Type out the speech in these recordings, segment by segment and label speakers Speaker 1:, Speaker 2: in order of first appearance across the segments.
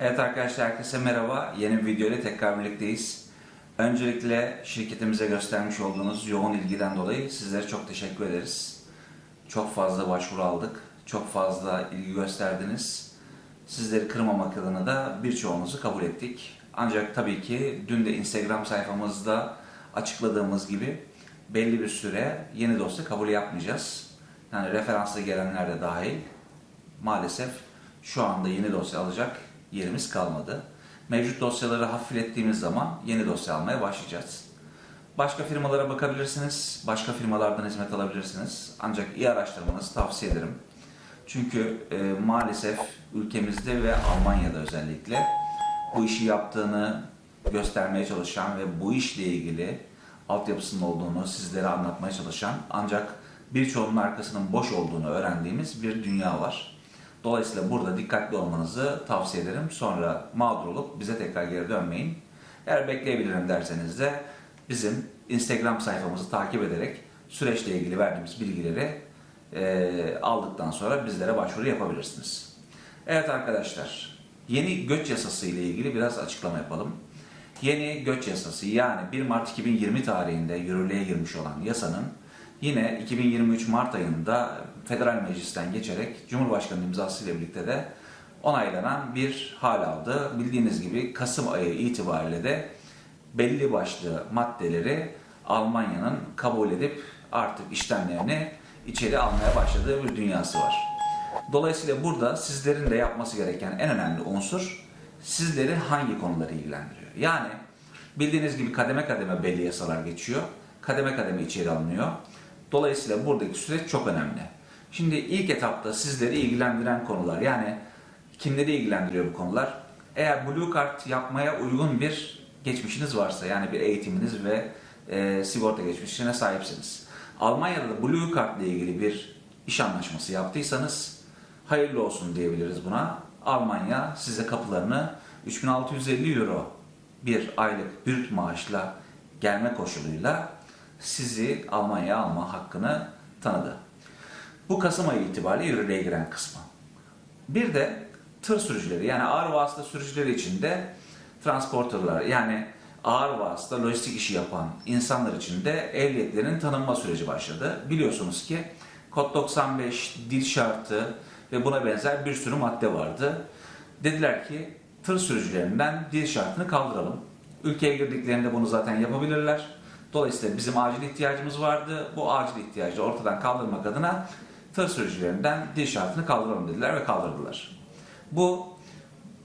Speaker 1: Evet arkadaşlar herkese merhaba. Yeni bir video ile tekrar birlikteyiz. Öncelikle şirketimize göstermiş olduğunuz yoğun ilgiden dolayı sizlere çok teşekkür ederiz. Çok fazla başvuru aldık. Çok fazla ilgi gösterdiniz. Sizleri kırmamak adına da birçoğunuzu kabul ettik. Ancak tabii ki dün de Instagram sayfamızda açıkladığımız gibi belli bir süre yeni dosya kabul yapmayacağız. Yani referansla gelenler de dahil maalesef şu anda yeni dosya alacak yerimiz kalmadı. Mevcut dosyaları hafiflettiğimiz zaman yeni dosya almaya başlayacağız. Başka firmalara bakabilirsiniz, başka firmalardan hizmet alabilirsiniz. Ancak iyi araştırmanızı tavsiye ederim. Çünkü e, maalesef ülkemizde ve Almanya'da özellikle bu işi yaptığını göstermeye çalışan ve bu işle ilgili altyapısının olduğunu sizlere anlatmaya çalışan ancak birçoğunun arkasının boş olduğunu öğrendiğimiz bir dünya var. Dolayısıyla burada dikkatli olmanızı tavsiye ederim. Sonra mağdur olup bize tekrar geri dönmeyin. Eğer bekleyebilirim derseniz de bizim Instagram sayfamızı takip ederek süreçle ilgili verdiğimiz bilgileri e, aldıktan sonra bizlere başvuru yapabilirsiniz. Evet arkadaşlar, yeni göç yasası ile ilgili biraz açıklama yapalım. Yeni göç yasası yani 1 Mart 2020 tarihinde yürürlüğe girmiş olan yasanın yine 2023 Mart ayında Federal Meclis'ten geçerek Cumhurbaşkanı imzası ile birlikte de onaylanan bir hal aldı. Bildiğiniz gibi Kasım ayı itibariyle de belli başlı maddeleri Almanya'nın kabul edip artık işlemlerini içeri almaya başladığı bir dünyası var. Dolayısıyla burada sizlerin de yapması gereken en önemli unsur sizleri hangi konuları ilgilendiriyor. Yani bildiğiniz gibi kademe kademe belli yasalar geçiyor. Kademe kademe içeri alınıyor. Dolayısıyla buradaki süreç çok önemli. Şimdi ilk etapta sizleri ilgilendiren konular yani kimleri ilgilendiriyor bu konular? Eğer Blue Card yapmaya uygun bir geçmişiniz varsa yani bir eğitiminiz ve e, sigorta geçmişine sahipsiniz. Almanya'da da Blue Card ile ilgili bir iş anlaşması yaptıysanız hayırlı olsun diyebiliriz buna. Almanya size kapılarını 3650 euro bir aylık brüt maaşla gelme koşuluyla sizi Almanya'ya alma hakkını tanıdı. Bu Kasım ayı itibariyle yürürlüğe giren kısmı. Bir de tır sürücüleri yani ağır vasıta sürücüleri için de transporterlar yani ağır vasıta lojistik işi yapan insanlar için de ehliyetlerin tanınma süreci başladı. Biliyorsunuz ki kod 95 dil şartı ve buna benzer bir sürü madde vardı. Dediler ki tır sürücülerinden dil şartını kaldıralım. Ülkeye girdiklerinde bunu zaten yapabilirler. Dolayısıyla bizim acil ihtiyacımız vardı. Bu acil ihtiyacı ortadan kaldırmak adına tır sürücülerinden dil şartını kaldıralım dediler ve kaldırdılar. Bu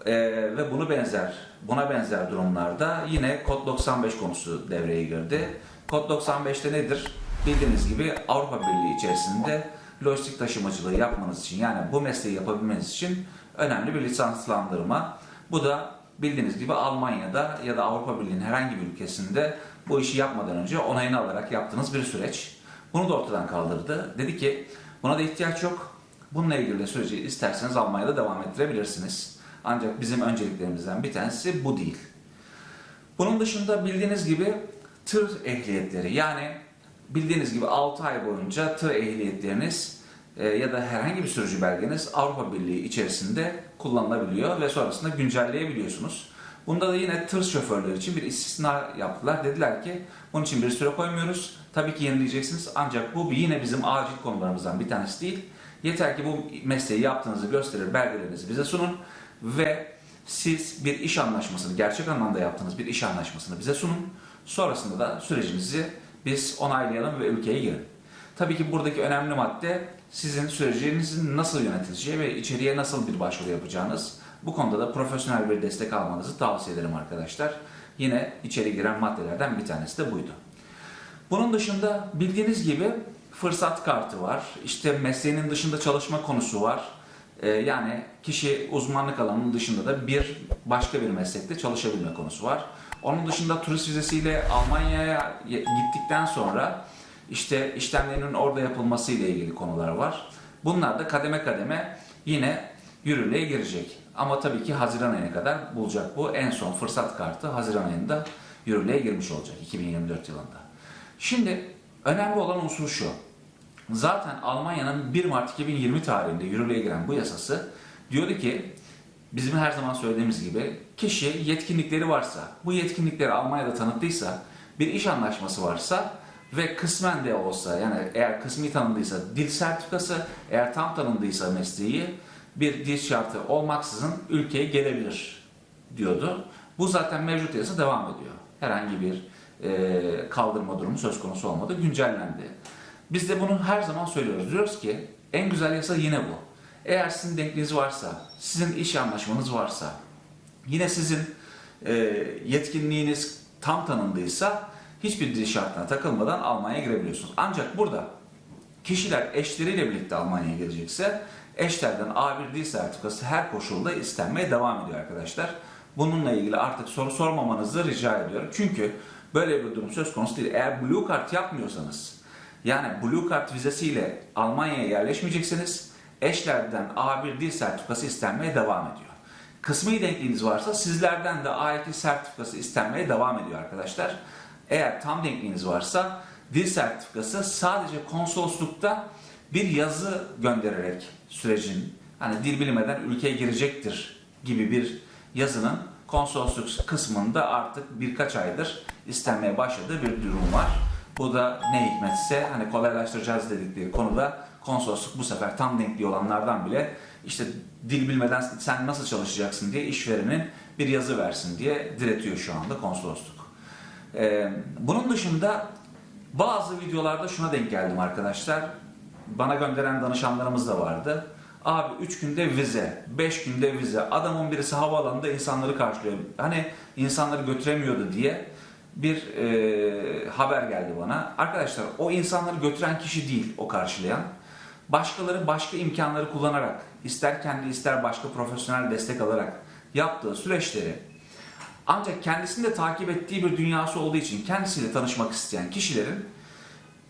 Speaker 1: e, ve bunu benzer buna benzer durumlarda yine kod 95 konusu devreye girdi. Kod 95'te nedir? Bildiğiniz gibi Avrupa Birliği içerisinde lojistik taşımacılığı yapmanız için yani bu mesleği yapabilmeniz için önemli bir lisanslandırma. Bu da bildiğiniz gibi Almanya'da ya da Avrupa Birliği'nin herhangi bir ülkesinde bu işi yapmadan önce onayını alarak yaptığınız bir süreç. Bunu da ortadan kaldırdı. Dedi ki buna da ihtiyaç yok. Bununla ilgili de süreci isterseniz Almanya'da devam ettirebilirsiniz. Ancak bizim önceliklerimizden bir tanesi bu değil. Bunun dışında bildiğiniz gibi tır ehliyetleri yani bildiğiniz gibi 6 ay boyunca tır ehliyetleriniz e, ya da herhangi bir sürücü belgeniz Avrupa Birliği içerisinde kullanılabiliyor ve sonrasında güncelleyebiliyorsunuz. Bunda da yine tır şoförleri için bir istisna yaptılar. Dediler ki bunun için bir süre koymuyoruz. Tabii ki yenileyeceksiniz ancak bu yine bizim acil konularımızdan bir tanesi değil. Yeter ki bu mesleği yaptığınızı gösterir belgelerinizi bize sunun ve siz bir iş anlaşmasını, gerçek anlamda yaptığınız bir iş anlaşmasını bize sunun. Sonrasında da sürecinizi biz onaylayalım ve ülkeye girin. Tabii ki buradaki önemli madde sizin sürecinizin nasıl yönetileceği ve içeriye nasıl bir başvuru yapacağınız. Bu konuda da profesyonel bir destek almanızı tavsiye ederim arkadaşlar. Yine içeri giren maddelerden bir tanesi de buydu. Bunun dışında bildiğiniz gibi fırsat kartı var. İşte mesleğinin dışında çalışma konusu var. Ee, yani kişi uzmanlık alanının dışında da bir başka bir meslekte çalışabilme konusu var. Onun dışında turist vizesiyle Almanya'ya gittikten sonra işte işlemlerinin orada yapılması ile ilgili konular var. Bunlar da kademe kademe yine yürürlüğe girecek. Ama tabii ki Haziran ayına kadar bulacak bu. En son fırsat kartı Haziran ayında yürürlüğe girmiş olacak 2024 yılında. Şimdi önemli olan unsur şu. Zaten Almanya'nın 1 Mart 2020 tarihinde yürürlüğe giren bu yasası diyordu ki bizim her zaman söylediğimiz gibi kişi yetkinlikleri varsa, bu yetkinlikleri Almanya'da tanıttıysa, bir iş anlaşması varsa ve kısmen de olsa yani eğer kısmi tanındıysa dil sertifikası, eğer tam tanındıysa mesleği bir dil şartı olmaksızın ülkeye gelebilir diyordu. Bu zaten mevcut yasa devam ediyor. Herhangi bir e, kaldırma durumu söz konusu olmadı, güncellendi. Biz de bunu her zaman söylüyoruz. Diyoruz ki en güzel yasa yine bu. Eğer sizin denkliğiniz varsa, sizin iş anlaşmanız varsa, yine sizin e, yetkinliğiniz tam tanındıysa hiçbir dil şartına takılmadan Almanya'ya girebiliyorsunuz. Ancak burada kişiler eşleriyle birlikte Almanya'ya gelecekse eşlerden A1 dil sertifikası her koşulda istenmeye devam ediyor arkadaşlar. Bununla ilgili artık soru sormamanızı rica ediyorum. Çünkü böyle bir durum söz konusu değil. Eğer Blue Card yapmıyorsanız yani Blue Card vizesiyle Almanya'ya yerleşmeyeceksiniz. Eşlerden A1 dil sertifikası istenmeye devam ediyor. Kısmi denkliğiniz varsa sizlerden de A2 sertifikası istenmeye devam ediyor arkadaşlar. Eğer tam denkliğiniz varsa dil sertifikası sadece konsoloslukta bir yazı göndererek sürecin hani dil bilmeden ülkeye girecektir gibi bir yazının konsolosluk kısmında artık birkaç aydır istenmeye başladığı bir durum var. Bu da ne hikmetse hani kolaylaştıracağız dedikleri konuda konsolosluk bu sefer tam denkli olanlardan bile işte dil bilmeden sen nasıl çalışacaksın diye işverenin bir yazı versin diye diretiyor şu anda konsolosluk. Ee, bunun dışında bazı videolarda şuna denk geldim arkadaşlar. Bana gönderen danışanlarımız da vardı. Abi 3 günde vize, 5 günde vize. Adamın birisi havaalanında insanları karşılıyor. Hani insanları götüremiyordu diye bir e, haber geldi bana. Arkadaşlar o insanları götüren kişi değil o karşılayan. Başkaları başka imkanları kullanarak, ister kendi ister başka profesyonel destek alarak yaptığı süreçleri ancak kendisini de takip ettiği bir dünyası olduğu için kendisiyle tanışmak isteyen kişilerin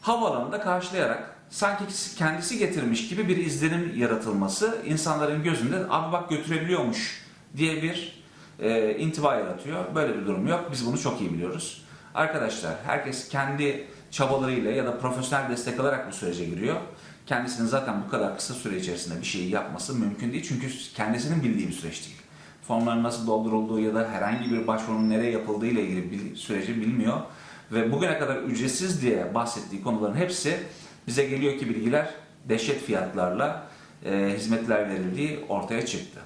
Speaker 1: havaalanında karşılayarak sanki kendisi getirmiş gibi bir izlenim yaratılması insanların gözünde abi bak götürebiliyormuş diye bir e, intiba yaratıyor. Böyle bir durum yok. Biz bunu çok iyi biliyoruz. Arkadaşlar herkes kendi çabalarıyla ya da profesyonel destek alarak bu sürece giriyor. Kendisinin zaten bu kadar kısa süre içerisinde bir şeyi yapması mümkün değil. Çünkü kendisinin bildiği bir süreç değil. Formların nasıl doldurulduğu ya da herhangi bir başvurunun nereye yapıldığı ile ilgili bir süreci bilmiyor. Ve bugüne kadar ücretsiz diye bahsettiği konuların hepsi bize geliyor ki bilgiler dehşet fiyatlarla e, hizmetler verildiği ortaya çıktı.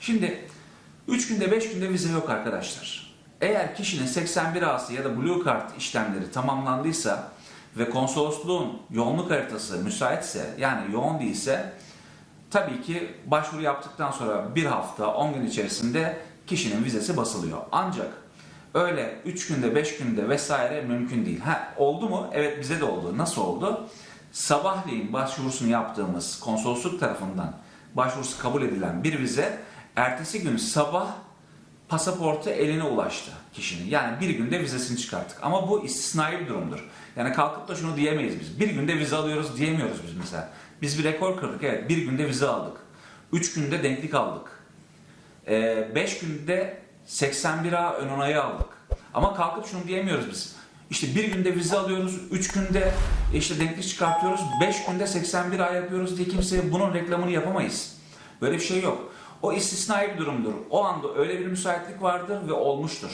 Speaker 1: Şimdi 3 günde 5 günde vize yok arkadaşlar. Eğer kişinin 81 A'sı ya da Blue Card işlemleri tamamlandıysa ve konsolosluğun yoğunluk haritası müsaitse yani yoğun değilse tabii ki başvuru yaptıktan sonra bir hafta 10 gün içerisinde kişinin vizesi basılıyor. Ancak öyle 3 günde 5 günde vesaire mümkün değil. Ha, oldu mu? Evet bize de oldu. Nasıl oldu? Sabahleyin başvurusunu yaptığımız konsolosluk tarafından başvurusu kabul edilen bir vize ertesi gün sabah pasaportu eline ulaştı kişinin. Yani bir günde vizesini çıkarttık. Ama bu istisnai bir durumdur. Yani kalkıp da şunu diyemeyiz biz. Bir günde vize alıyoruz diyemiyoruz biz mesela. Biz bir rekor kırdık evet. Bir günde vize aldık. Üç günde denklik aldık. Ee, beş günde 81 A ön onayı aldık. Ama kalkıp şunu diyemiyoruz biz. İşte bir günde vize alıyoruz, üç günde işte denklik çıkartıyoruz, beş günde 81 A yapıyoruz diye kimseye bunun reklamını yapamayız. Böyle bir şey yok. O istisnai bir durumdur. O anda öyle bir müsaitlik vardır ve olmuştur.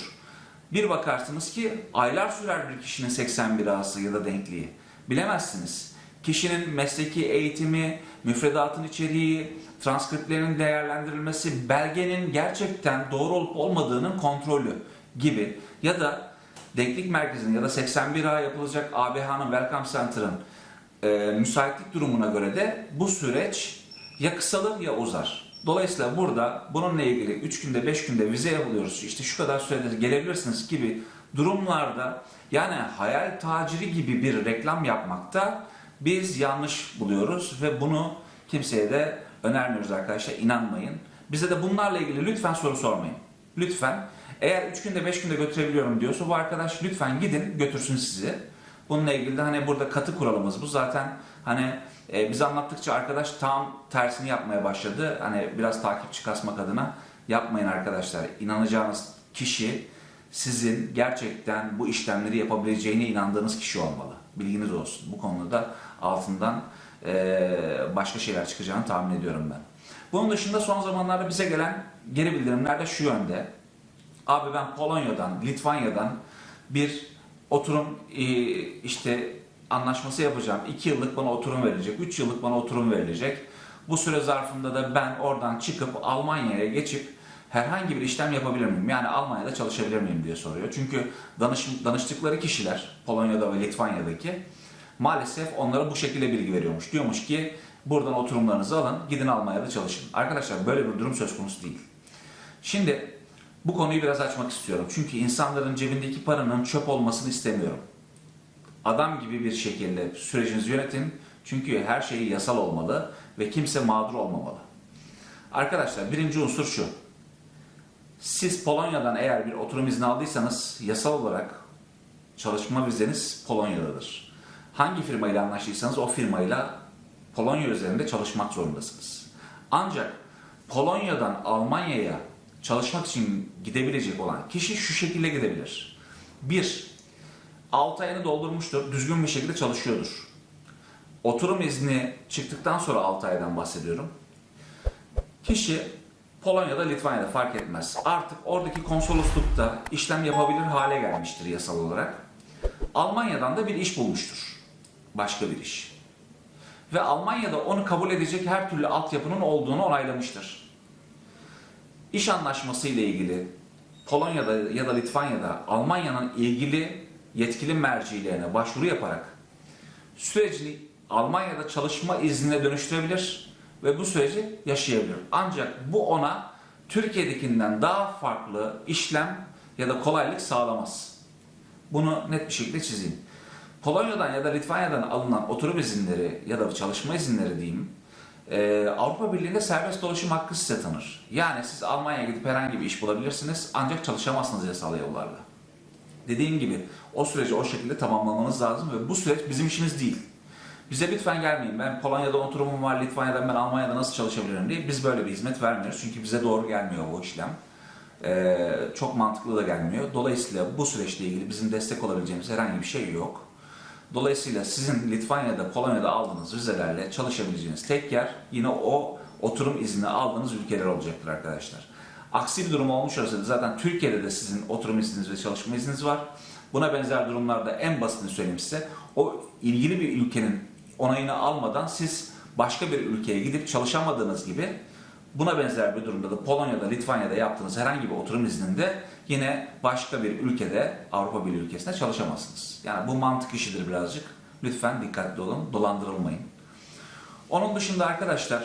Speaker 1: Bir bakarsınız ki aylar sürer bir kişinin 81 A'sı ya da denkliği. Bilemezsiniz. Kişinin mesleki eğitimi, müfredatın içeriği, transkriptlerin değerlendirilmesi, belgenin gerçekten doğru olup olmadığının kontrolü gibi ya da denklik merkezinin ya da 81A yapılacak ABH'nın Welcome Center'ın e, müsaitlik durumuna göre de bu süreç ya kısalır ya uzar. Dolayısıyla burada bununla ilgili 3 günde 5 günde vize yapılıyoruz işte şu kadar sürede gelebilirsiniz gibi durumlarda yani hayal taciri gibi bir reklam yapmakta biz yanlış buluyoruz ve bunu kimseye de önermiyoruz arkadaşlar inanmayın. Bize de bunlarla ilgili lütfen soru sormayın. Lütfen eğer 3 günde 5 günde götürebiliyorum diyorsa bu arkadaş lütfen gidin götürsün sizi. Bununla ilgili de hani burada katı kuralımız bu. Zaten hani e, biz anlattıkça arkadaş tam tersini yapmaya başladı. Hani biraz takipçi kasmak adına yapmayın arkadaşlar. İnanacağınız kişi sizin gerçekten bu işlemleri yapabileceğine inandığınız kişi olmalı. Bilginiz olsun. Bu konuda altından e, başka şeyler çıkacağını tahmin ediyorum ben. Bunun dışında son zamanlarda bize gelen geri bildirimler de şu yönde. Abi ben Polonya'dan, Litvanya'dan bir oturum e, işte anlaşması yapacağım. 2 yıllık bana oturum verilecek, 3 yıllık bana oturum verilecek. Bu süre zarfında da ben oradan çıkıp Almanya'ya geçip herhangi bir işlem yapabilir miyim? Yani Almanya'da çalışabilir miyim diye soruyor. Çünkü danış, danıştıkları kişiler Polonya'da ve Litvanya'daki maalesef onlara bu şekilde bilgi veriyormuş. Diyormuş ki buradan oturumlarınızı alın, gidin Almanya'da çalışın. Arkadaşlar böyle bir durum söz konusu değil. Şimdi bu konuyu biraz açmak istiyorum. Çünkü insanların cebindeki paranın çöp olmasını istemiyorum. Adam gibi bir şekilde sürecinizi yönetin. Çünkü her şey yasal olmalı ve kimse mağdur olmamalı. Arkadaşlar birinci unsur şu. Siz Polonya'dan eğer bir oturum izni aldıysanız yasal olarak çalışma vizeniz Polonya'dadır. Hangi firmayla anlaştıysanız o firmayla Polonya üzerinde çalışmak zorundasınız. Ancak Polonya'dan Almanya'ya çalışmak için gidebilecek olan kişi şu şekilde gidebilir. 1. 6 ayını doldurmuştur, düzgün bir şekilde çalışıyordur. Oturum izni çıktıktan sonra 6 aydan bahsediyorum. Kişi Polonya'da, Litvanya'da fark etmez. Artık oradaki konsoloslukta işlem yapabilir hale gelmiştir yasal olarak. Almanya'dan da bir iş bulmuştur. Başka bir iş. Ve Almanya'da onu kabul edecek her türlü altyapının olduğunu onaylamıştır. İş anlaşması ile ilgili Polonya'da ya da Litvanya'da Almanya'nın ilgili yetkili mercilerine başvuru yaparak sürecini Almanya'da çalışma iznine dönüştürebilir ve bu süreci yaşayabilir. Ancak bu ona Türkiye'dekinden daha farklı işlem ya da kolaylık sağlamaz. Bunu net bir şekilde çizeyim. Polonya'dan ya da Litvanya'dan alınan oturum izinleri ya da çalışma izinleri diyeyim, e, Avrupa Birliği'nde serbest dolaşım hakkı size tanır. Yani siz Almanya'ya gidip herhangi bir iş bulabilirsiniz ancak çalışamazsınız yasal yollarla. Dediğim gibi o süreci o şekilde tamamlamanız lazım ve bu süreç bizim işimiz değil. Bize lütfen gelmeyin. Ben Polonya'da oturumum var, Litvanya'dan ben Almanya'da nasıl çalışabilirim diye biz böyle bir hizmet vermiyoruz. Çünkü bize doğru gelmiyor bu işlem. Ee, çok mantıklı da gelmiyor. Dolayısıyla bu süreçle ilgili bizim destek olabileceğimiz herhangi bir şey yok. Dolayısıyla sizin Litvanya'da, Polonya'da aldığınız vizelerle çalışabileceğiniz tek yer yine o oturum izni aldığınız ülkeler olacaktır arkadaşlar. Aksi bir durum olmuş olsaydı zaten Türkiye'de de sizin oturum izniniz ve çalışma izniniz var. Buna benzer durumlarda en basitini söyleyeyim size. O ilgili bir ülkenin onayını almadan siz başka bir ülkeye gidip çalışamadığınız gibi buna benzer bir durumda da Polonya'da, Litvanya'da yaptığınız herhangi bir oturum izninde yine başka bir ülkede, Avrupa Birliği ülkesinde çalışamazsınız. Yani bu mantık işidir birazcık. Lütfen dikkatli olun, dolandırılmayın. Onun dışında arkadaşlar,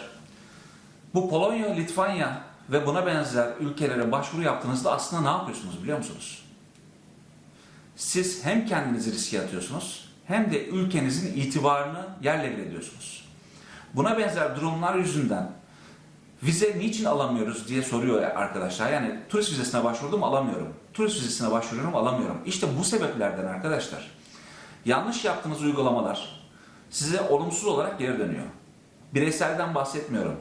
Speaker 1: bu Polonya, Litvanya ve buna benzer ülkelere başvuru yaptığınızda aslında ne yapıyorsunuz biliyor musunuz? Siz hem kendinizi riske atıyorsunuz hem de ülkenizin itibarını yerle bir ediyorsunuz. Buna benzer durumlar yüzünden vize niçin alamıyoruz diye soruyor arkadaşlar. Yani turist vizesine başvurdum alamıyorum. Turist vizesine başvuruyorum alamıyorum. İşte bu sebeplerden arkadaşlar. Yanlış yaptığınız uygulamalar size olumsuz olarak geri dönüyor. Bireyselden bahsetmiyorum.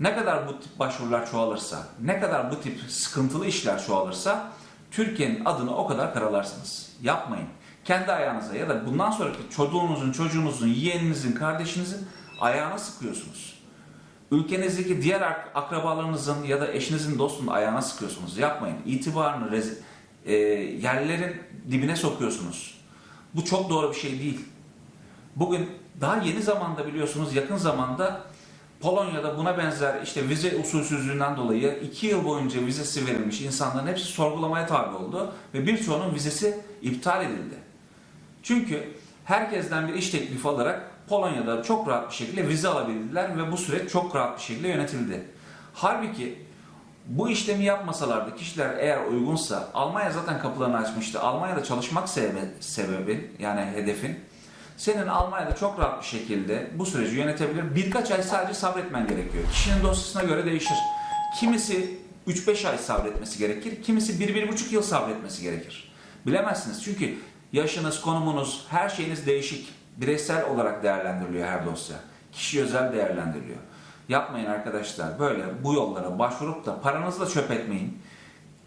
Speaker 1: Ne kadar bu tip başvurular çoğalırsa, ne kadar bu tip sıkıntılı işler çoğalırsa Türkiye'nin adını o kadar karalarsınız. Yapmayın. Kendi ayağınıza ya da bundan sonraki çocuğunuzun, çocuğunuzun, yeğeninizin, kardeşinizin ayağına sıkıyorsunuz. Ülkenizdeki diğer ak- akrabalarınızın ya da eşinizin, dostunun ayağına sıkıyorsunuz. Yapmayın. İtibarını rezi- e, yerlerin dibine sokuyorsunuz. Bu çok doğru bir şey değil. Bugün daha yeni zamanda biliyorsunuz yakın zamanda Polonya'da buna benzer işte vize usulsüzlüğünden dolayı iki yıl boyunca vizesi verilmiş insanların hepsi sorgulamaya tabi oldu ve birçoğunun vizesi iptal edildi. Çünkü herkesten bir iş teklifi alarak Polonya'da çok rahat bir şekilde vize alabildiler ve bu süreç çok rahat bir şekilde yönetildi. Halbuki bu işlemi yapmasalardı kişiler eğer uygunsa Almanya zaten kapılarını açmıştı. Almanya'da çalışmak sebebi, sebebin yani hedefin senin Almanya'da çok rahat bir şekilde bu süreci yönetebilir. Birkaç ay sadece sabretmen gerekiyor. Kişinin dosyasına göre değişir. Kimisi 3-5 ay sabretmesi gerekir. Kimisi 1-1,5 yıl sabretmesi gerekir. Bilemezsiniz çünkü yaşınız, konumunuz, her şeyiniz değişik. Bireysel olarak değerlendiriliyor her dosya. Kişi özel değerlendiriliyor. Yapmayın arkadaşlar. Böyle bu yollara başvurup da paranızı da çöp etmeyin.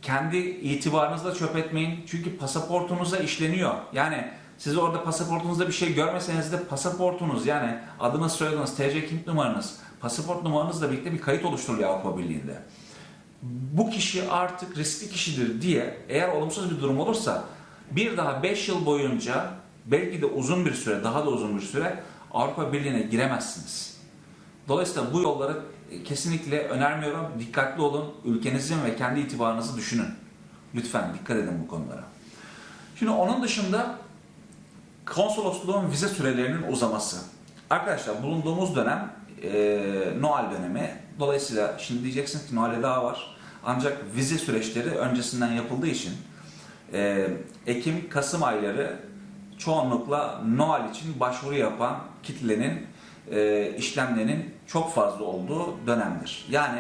Speaker 1: Kendi itibarınızı da çöp etmeyin. Çünkü pasaportunuza işleniyor. Yani siz orada pasaportunuzda bir şey görmeseniz de pasaportunuz yani adınız, soyadınız, TC kimlik numaranız, pasaport numaranızla birlikte bir kayıt oluşturuluyor Avrupa Birliği'nde. bu kişi artık riskli kişidir diye eğer olumsuz bir durum olursa bir daha 5 yıl boyunca belki de uzun bir süre, daha da uzun bir süre Avrupa Birliği'ne giremezsiniz. Dolayısıyla bu yolları kesinlikle önermiyorum. Dikkatli olun. Ülkenizin ve kendi itibarınızı düşünün. Lütfen dikkat edin bu konulara. Şimdi onun dışında konsolosluğun vize sürelerinin uzaması. Arkadaşlar bulunduğumuz dönem e, Noel dönemi. Dolayısıyla şimdi diyeceksiniz ki Noel'e daha var. Ancak vize süreçleri öncesinden yapıldığı için e, Ekim, Kasım ayları çoğunlukla Noel için başvuru yapan kitlenin e, işlemlerinin çok fazla olduğu dönemdir. Yani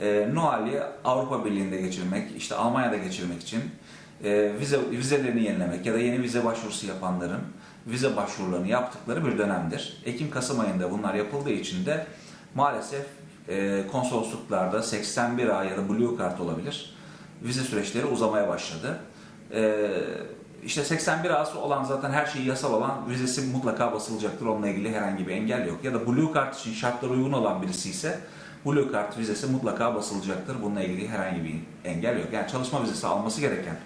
Speaker 1: e, Noel'i Avrupa Birliği'nde geçirmek, işte Almanya'da geçirmek için e, vize vizelerini yenilemek ya da yeni vize başvurusu yapanların vize başvurularını yaptıkları bir dönemdir. Ekim-Kasım ayında bunlar yapıldığı için de maalesef e, konsolosluklarda 81 ay ya da Blue Card olabilir. Vize süreçleri uzamaya başladı. E, işte 81 A'sı olan zaten her şeyi yasal olan vizesi mutlaka basılacaktır. Onunla ilgili herhangi bir engel yok. Ya da Blue Card için şartlar uygun olan birisi ise Blue Card vizesi mutlaka basılacaktır. Bununla ilgili herhangi bir engel yok. Yani çalışma vizesi alması gereken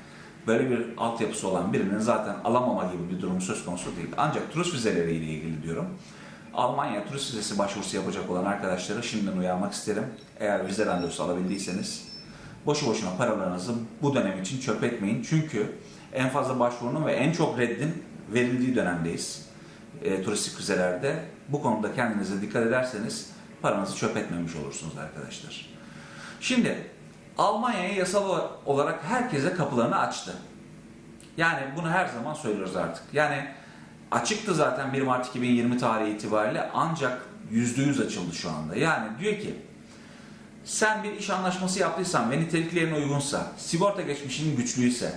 Speaker 1: böyle bir altyapısı olan birinin zaten alamama gibi bir durum söz konusu değil. Ancak turist vizeleriyle ilgili diyorum. Almanya turist vizesi başvurusu yapacak olan arkadaşları şimdiden uyarmak isterim. Eğer vize randevusu alabildiyseniz boşu boşuna paralarınızı bu dönem için çöp etmeyin. Çünkü en fazla başvurunun ve en çok reddin verildiği dönemdeyiz. E, turistik vizelerde. Bu konuda kendinize dikkat ederseniz paranızı çöp etmemiş olursunuz arkadaşlar. Şimdi Almanya'ya yasal olarak herkese kapılarını açtı. Yani bunu her zaman söylüyoruz artık. Yani açıktı zaten 1 Mart 2020 tarihi itibariyle ancak %100 açıldı şu anda. Yani diyor ki sen bir iş anlaşması yaptıysan ve niteliklerin uygunsa, sigorta geçmişinin güçlüyse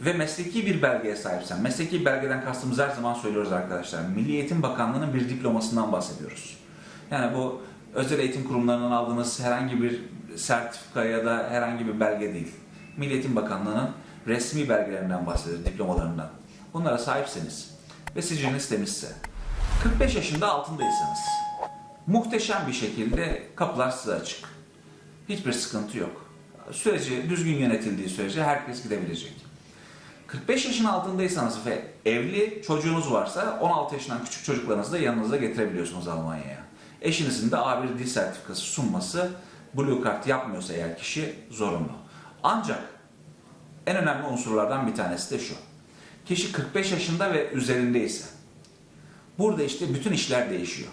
Speaker 1: ve mesleki bir belgeye sahipsen, mesleki belgeden kastımız her zaman söylüyoruz arkadaşlar. Milli Eğitim Bakanlığı'nın bir diplomasından bahsediyoruz. Yani bu özel eğitim kurumlarından aldığınız herhangi bir sertifika ya da herhangi bir belge değil. Milli Eğitim Bakanlığı'nın resmi belgelerinden bahsediyoruz, diplomalarından. Bunlara sahipseniz ve siciliniz temizse, 45 yaşında altındaysanız muhteşem bir şekilde kapılar size açık. Hiçbir sıkıntı yok. Süreci düzgün yönetildiği sürece herkes gidebilecek. 45 yaşın altındaysanız ve evli çocuğunuz varsa 16 yaşından küçük çocuklarınızı da yanınıza getirebiliyorsunuz Almanya'ya. Eşinizin de A1 dil sertifikası sunması Blue Card yapmıyorsa eğer kişi zorunlu. Ancak en önemli unsurlardan bir tanesi de şu. Kişi 45 yaşında ve üzerindeyse burada işte bütün işler değişiyor.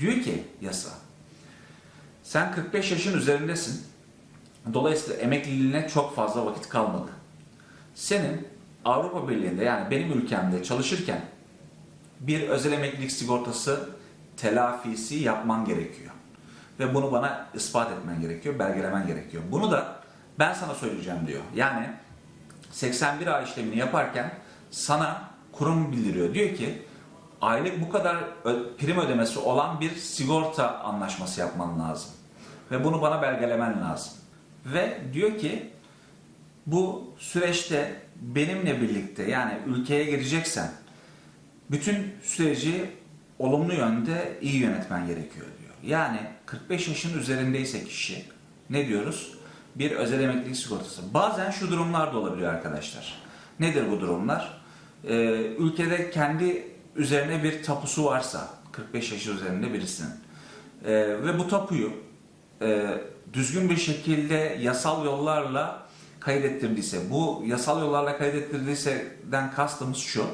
Speaker 1: Diyor ki yasa sen 45 yaşın üzerindesin. Dolayısıyla emekliliğine çok fazla vakit kalmadı. Senin Avrupa Birliği'nde yani benim ülkemde çalışırken bir özel emeklilik sigortası telafisi yapman gerekiyor. Ve bunu bana ispat etmen gerekiyor, belgelemen gerekiyor. Bunu da ben sana söyleyeceğim diyor. Yani 81 ay işlemini yaparken sana kurum bildiriyor. Diyor ki aylık bu kadar prim ödemesi olan bir sigorta anlaşması yapman lazım. Ve bunu bana belgelemen lazım. Ve diyor ki bu süreçte benimle birlikte yani ülkeye gireceksen bütün süreci olumlu yönde iyi yönetmen gerekiyor diyor. Yani 45 yaşın üzerindeyse kişi ne diyoruz? Bir özel emeklilik sigortası. Bazen şu durumlar da olabiliyor arkadaşlar. Nedir bu durumlar? Ee, ülkede kendi üzerine bir tapusu varsa 45 yaş üzerinde birisinin ee, ve bu tapuyu e, düzgün bir şekilde yasal yollarla kaydettirdiyse, bu yasal yollarla kaydettirdiyseden kastımız şu,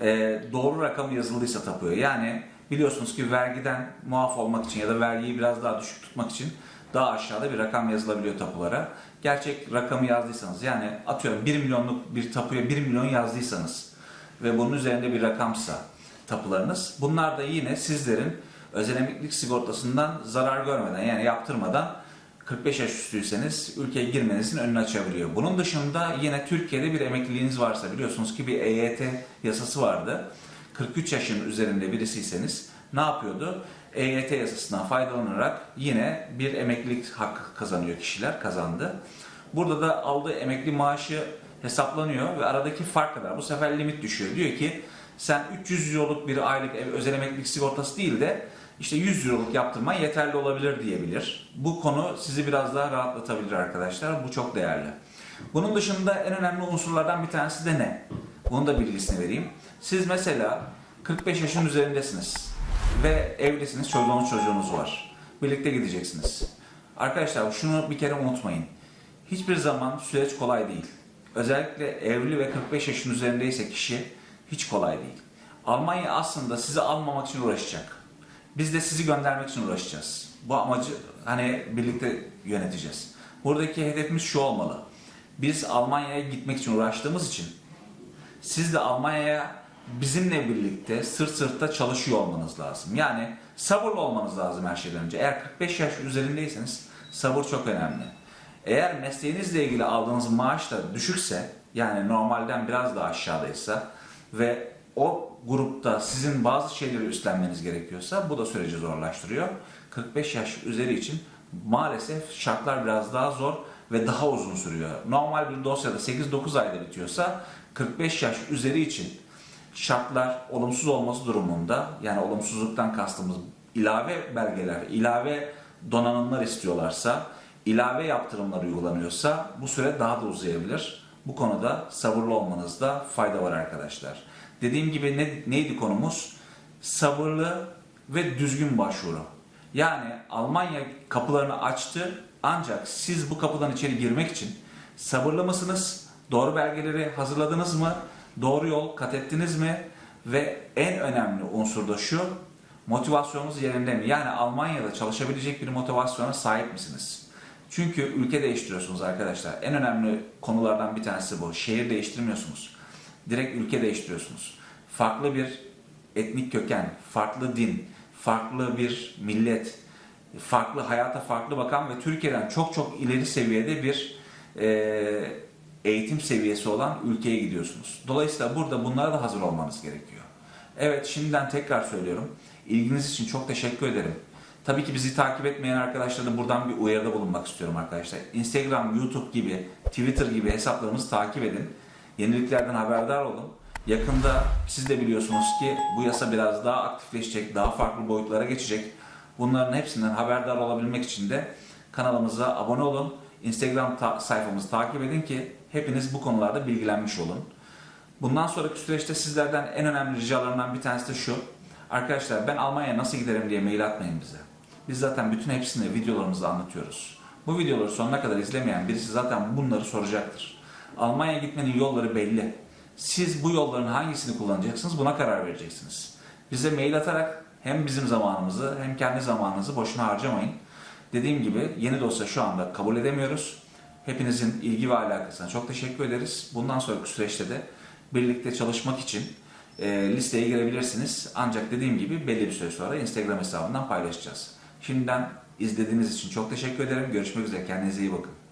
Speaker 1: e, doğru rakam yazıldıysa tapuya. Yani biliyorsunuz ki vergiden muaf olmak için ya da vergiyi biraz daha düşük tutmak için daha aşağıda bir rakam yazılabiliyor tapulara. Gerçek rakamı yazdıysanız yani atıyorum 1 milyonluk bir tapuya 1 milyon yazdıysanız ve bunun üzerinde bir rakamsa tapularınız bunlar da yine sizlerin özel emeklilik sigortasından zarar görmeden yani yaptırmadan 45 yaş üstüyseniz ülkeye girmenizin önünü açabiliyor. Bunun dışında yine Türkiye'de bir emekliliğiniz varsa biliyorsunuz ki bir EYT yasası vardı. 43 yaşın üzerinde birisiyseniz ne yapıyordu? EYT yasasından faydalanarak yine bir emeklilik hakkı kazanıyor kişiler kazandı. Burada da aldığı emekli maaşı hesaplanıyor ve aradaki fark kadar bu sefer limit düşüyor. Diyor ki sen 300 euroluk bir aylık özel emeklilik sigortası değil de işte 100 euroluk yaptırma yeterli olabilir diyebilir. Bu konu sizi biraz daha rahatlatabilir arkadaşlar. Bu çok değerli. Bunun dışında en önemli unsurlardan bir tanesi de ne? Bunun da bilgisini vereyim. Siz mesela 45 yaşın üzerindesiniz ve evlisiniz, çocuğunuz çocuğunuz var. Birlikte gideceksiniz. Arkadaşlar şunu bir kere unutmayın. Hiçbir zaman süreç kolay değil. Özellikle evli ve 45 yaşın üzerindeyse kişi hiç kolay değil. Almanya aslında sizi almamak için uğraşacak. Biz de sizi göndermek için uğraşacağız. Bu amacı hani birlikte yöneteceğiz. Buradaki hedefimiz şu olmalı. Biz Almanya'ya gitmek için uğraştığımız için siz de Almanya'ya bizimle birlikte sırt sırta çalışıyor olmanız lazım. Yani sabırlı olmanız lazım her şeyden önce. Eğer 45 yaş üzerindeyseniz sabır çok önemli. Eğer mesleğinizle ilgili aldığınız maaş da düşükse yani normalden biraz daha aşağıdaysa ve o grupta sizin bazı şeyleri üstlenmeniz gerekiyorsa bu da süreci zorlaştırıyor. 45 yaş üzeri için maalesef şartlar biraz daha zor ve daha uzun sürüyor. Normal bir dosyada 8-9 ayda bitiyorsa 45 yaş üzeri için şartlar olumsuz olması durumunda yani olumsuzluktan kastımız ilave belgeler, ilave donanımlar istiyorlarsa, ilave yaptırımlar uygulanıyorsa bu süre daha da uzayabilir. Bu konuda sabırlı olmanızda fayda var arkadaşlar. Dediğim gibi ne, neydi konumuz? Sabırlı ve düzgün başvuru. Yani Almanya kapılarını açtı ancak siz bu kapıdan içeri girmek için sabırlı mısınız? Doğru belgeleri hazırladınız mı? Doğru yol kat ettiniz mi? Ve en önemli unsur da şu, motivasyonunuz yerinde mi? Yani Almanya'da çalışabilecek bir motivasyona sahip misiniz? Çünkü ülke değiştiriyorsunuz arkadaşlar. En önemli konulardan bir tanesi bu. Şehir değiştirmiyorsunuz. Direkt ülke değiştiriyorsunuz. Farklı bir etnik köken, farklı din, farklı bir millet, farklı hayata farklı bakan ve Türkiye'den çok çok ileri seviyede bir e, eğitim seviyesi olan ülkeye gidiyorsunuz. Dolayısıyla burada bunlara da hazır olmanız gerekiyor. Evet şimdiden tekrar söylüyorum. İlginiz için çok teşekkür ederim. Tabii ki bizi takip etmeyen arkadaşlara da buradan bir uyarıda bulunmak istiyorum arkadaşlar. Instagram, YouTube gibi, Twitter gibi hesaplarımızı takip edin. Yeniliklerden haberdar olun. Yakında siz de biliyorsunuz ki bu yasa biraz daha aktifleşecek, daha farklı boyutlara geçecek. Bunların hepsinden haberdar olabilmek için de kanalımıza abone olun. Instagram ta- sayfamızı takip edin ki hepiniz bu konularda bilgilenmiş olun. Bundan sonraki süreçte sizlerden en önemli ricalarımdan bir tanesi de şu. Arkadaşlar ben Almanya'ya nasıl giderim diye mail atmayın bize. Biz zaten bütün hepsini videolarımızda anlatıyoruz. Bu videoları sonuna kadar izlemeyen birisi zaten bunları soracaktır. Almanya'ya gitmenin yolları belli. Siz bu yolların hangisini kullanacaksınız buna karar vereceksiniz. Bize mail atarak hem bizim zamanımızı hem kendi zamanınızı boşuna harcamayın. Dediğim gibi yeni dosya şu anda kabul edemiyoruz. Hepinizin ilgi ve alakasına çok teşekkür ederiz. Bundan sonraki süreçte de birlikte çalışmak için e, listeye girebilirsiniz. Ancak dediğim gibi belli bir süre sonra Instagram hesabından paylaşacağız. Şimdiden izlediğiniz için çok teşekkür ederim. Görüşmek üzere. Kendinize iyi bakın.